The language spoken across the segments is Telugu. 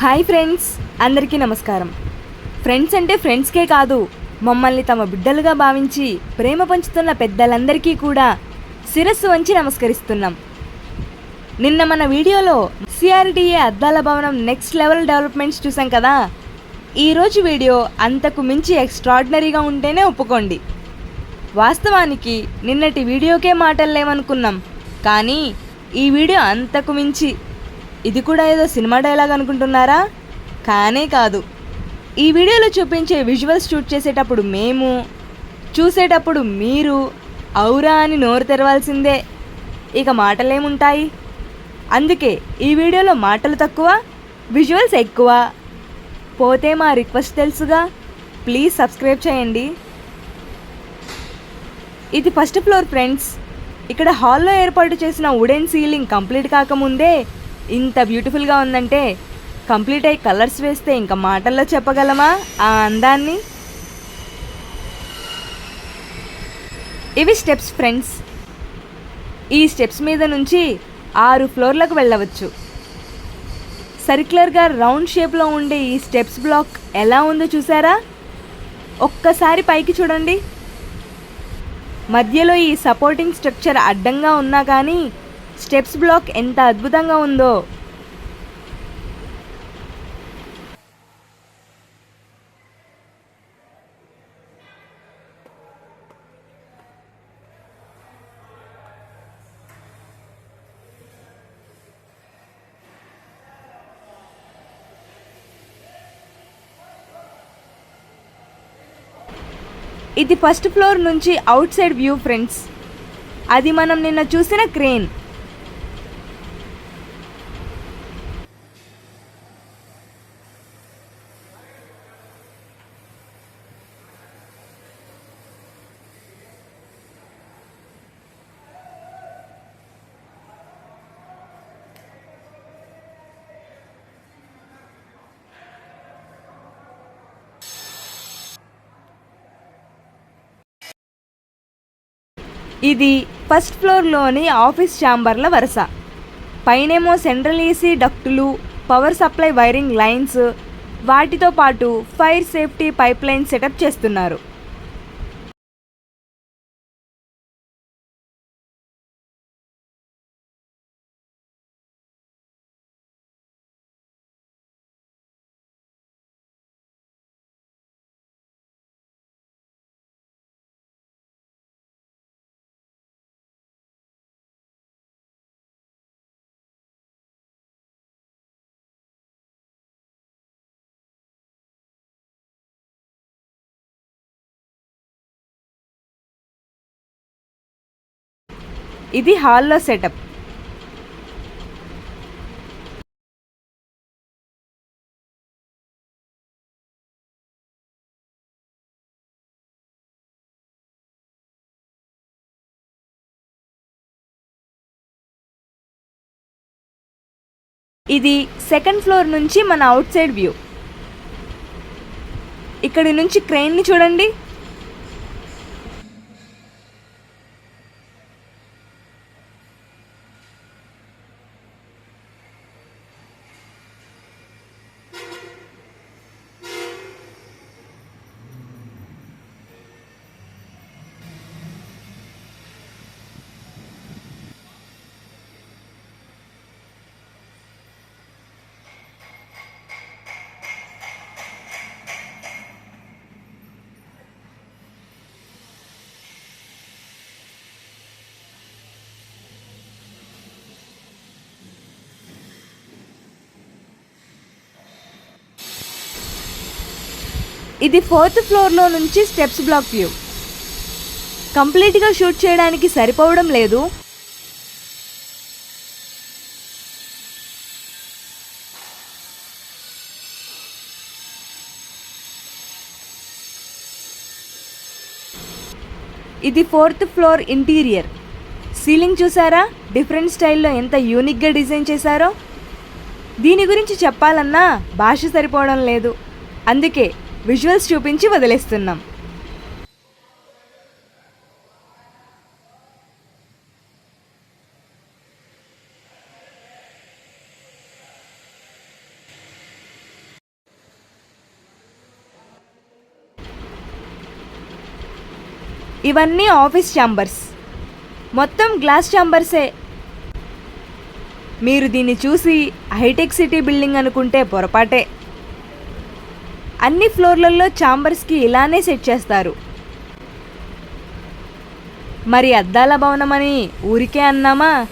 హాయ్ ఫ్రెండ్స్ అందరికీ నమస్కారం. ఫ్రెండ్స్ అంటే ఫ్రెండ్స్కే కాదు మమ్మల్ని తమ బిడ్డలుగా భావించి ప్రేమ పంచుతున్న పెద్దలందరికీ కూడా శిరస్సు వంచి నమస్కరిస్తున్నాం. నిన్న మన వీడియోలో సిఆర్డిఏ అద్దాల భవనం నెక్స్ట్ లెవెల్ డెవలప్మెంట్స్ చూసాం కదా? ఈరోజు వీడియో అంతకు మించి ఎక్స్ట్రాడినరీగా ఉంటేనే ఒప్పుకోండి. వాస్తవానికి నిన్నటి వీడియోకే మాటలు లేవనుకున్నాం. కానీ ఈ వీడియో అంతకు మించి ఇది కూడా ఏదో సినిమా డైలాగ్ అనుకుంటున్నారా? కానే కాదు. ఈ వీడియోలో చూపించే విజువల్స్ షూట్ చేసేటప్పుడు మేము చూసేటప్పుడు మీరు ఔరా అని నోరు తెరవాల్సిందే. ఇక మాటలేముంటాయి? అందుకే ఈ వీడియోలో మాటలు తక్కువ విజువల్స్ ఎక్కువ. పోతే మా రిక్వెస్ట్ తెలుసుగా. ప్లీజ్ సబ్స్క్రైబ్ చేయండి. ఇది ఫస్ట్ ఫ్లోర్ ఫ్రెండ్స్. ఇక్కడ హాల్లో ఏర్పాటు చేసిన వుడెన్ సీలింగ్ కంప్లీట్ కాకముందే ఇంత బ్యూటిఫుల్గా ఉందంటే కంప్లీట్ అయ్యి కలర్స్ వేస్తే ఇంకా మాటల్లో చెప్పగలమా ఆ అందాన్ని? ఇవి స్టెప్స్ ఫ్రెండ్స్. ఈ స్టెప్స్ మీద నుంచి ఆరు ఫ్లోర్లకు వెళ్ళవచ్చు. సర్క్యులర్గా రౌండ్ షేప్లో ఉండే ఈ స్టెప్స్ బ్లాక్ ఎలా ఉందో చూసారా? ఒక్కసారి పైకి చూడండి. మధ్యలో ఈ సపోర్టింగ్ స్ట్రక్చర్ అడ్డంగా ఉన్నా కానీ స్టెప్స్ బ్లాక్ ఎంత అద్భుతంగా ఉందో. ఇది ఫస్ట్ ఫ్లోర్ నుంచి అవుట్ సైడ్ వ్యూ ఫ్రెండ్స్. అది మనం నిన్న చూసిన క్రేన్. ఇది ఫస్ట్ ఫ్లోర్లోని ఆఫీస్ ఛాంబర్ల వరుస. పైనేమో సెంట్రల్ ఏసీ డక్టులు పవర్ సప్లై వైరింగ్ లైన్స్ వాటితో పాటు fire safety pipe line setup చేస్తున్నారు. ఇది హాల్లో సెటప్. ఇది సెకండ్ ఫ్లోర్ నుంచి మన అవుట్ సైడ్ వ్యూ. ఇక్కడి నుంచి క్రెయిన్ని చూడండి. ఇది ఫోర్త్ ఫ్లోర్లో నుంచి స్టెప్స్ బ్లాక్ వ్యూ. కంప్లీట్గా షూట్ చేయడానికి సరిపోవడం లేదు. ఇది ఫోర్త్ ఫ్లోర్ ఇంటీరియర్. సీలింగ్ చూసారా? డిఫరెంట్ స్టైల్లో ఎంత యూనిక్గా డిజైన్ చేశారో? దీని గురించి చెప్పాలన్నా భాష సరిపోవడం లేదు. అందుకే విజువల్స్ చూపించి వదిలేస్తున్నాం. ఇవన్నీ ఆఫీస్ ఛాంబర్స్. మొత్తం గ్లాస్ ఛాంబర్సే. మీరు దీన్ని చూసి హైటెక్ సిటీ బిల్డింగ్ అనుకుంటే పొరపాటే. అన్ని ఫ్లోర్లలో ఛాంబర్స్కి ఇలానే సెట్ చేస్తారు. మరి అద్దాల భవనమని ఊరికే అన్నామా?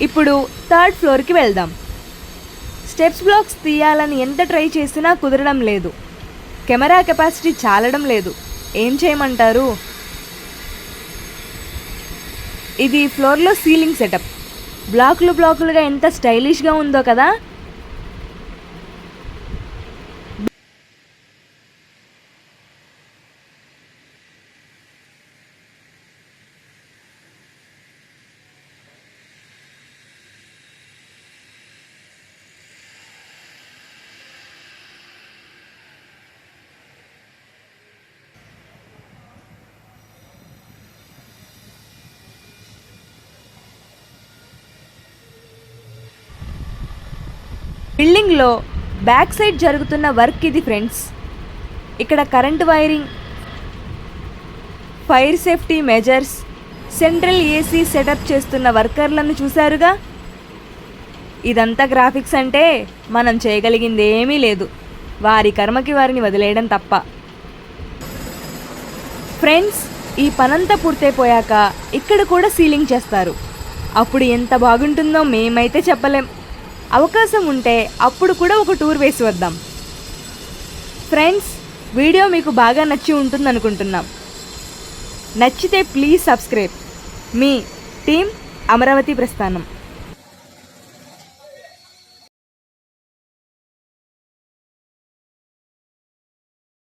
ఇప్పుడు థర్డ్ ఫ్లోర్కి వెళ్దాం. స్టెప్స్ బ్లాక్స్ తీయాలని ఎంత ట్రై చేసినా కుదరడం లేదు. కెమెరా కెపాసిటీ చాలడం లేదు. ఏం చేయమంటారు? ఇది ఫ్లోర్లో సీలింగ్ సెటప్. బ్లాకులు బ్లాకులుగా ఎంత స్టైలిష్గా ఉందో కదా? బిల్డింగ్లో బ్యాక్ సైడ్ జరుగుతున్న వర్క్ ఇది ఫ్రెండ్స్. ఇక్కడ current wiring fire safety measures central AC setup చేస్తున్న వర్కర్లను చూశారుగా? ఇదంతా గ్రాఫిక్స్ అంటే మనం చేయగలిగింది ఏమీ లేదు. వారి కర్మకి వారిని వదిలేయడం తప్ప. ఫ్రెండ్స్ ఈ పనంతా పూర్తయిపోయాక ఇక్కడ కూడా సీలింగ్ చేస్తారు. అప్పుడు ఎంత బాగుంటుందో మేమైతే చెప్పలేం. అవకాశం ఉంటే అప్పుడు కూడా ఒక టూర్ వేసి వద్దాం. ఫ్రెండ్స్ వీడియో మీకు బాగా నచ్చి ఉంటుంది అనుకుంటున్నాం నచ్చితే ప్లీజ్ సబ్స్క్రైబ్. మీ టీం అమరావతి ప్రస్థానం.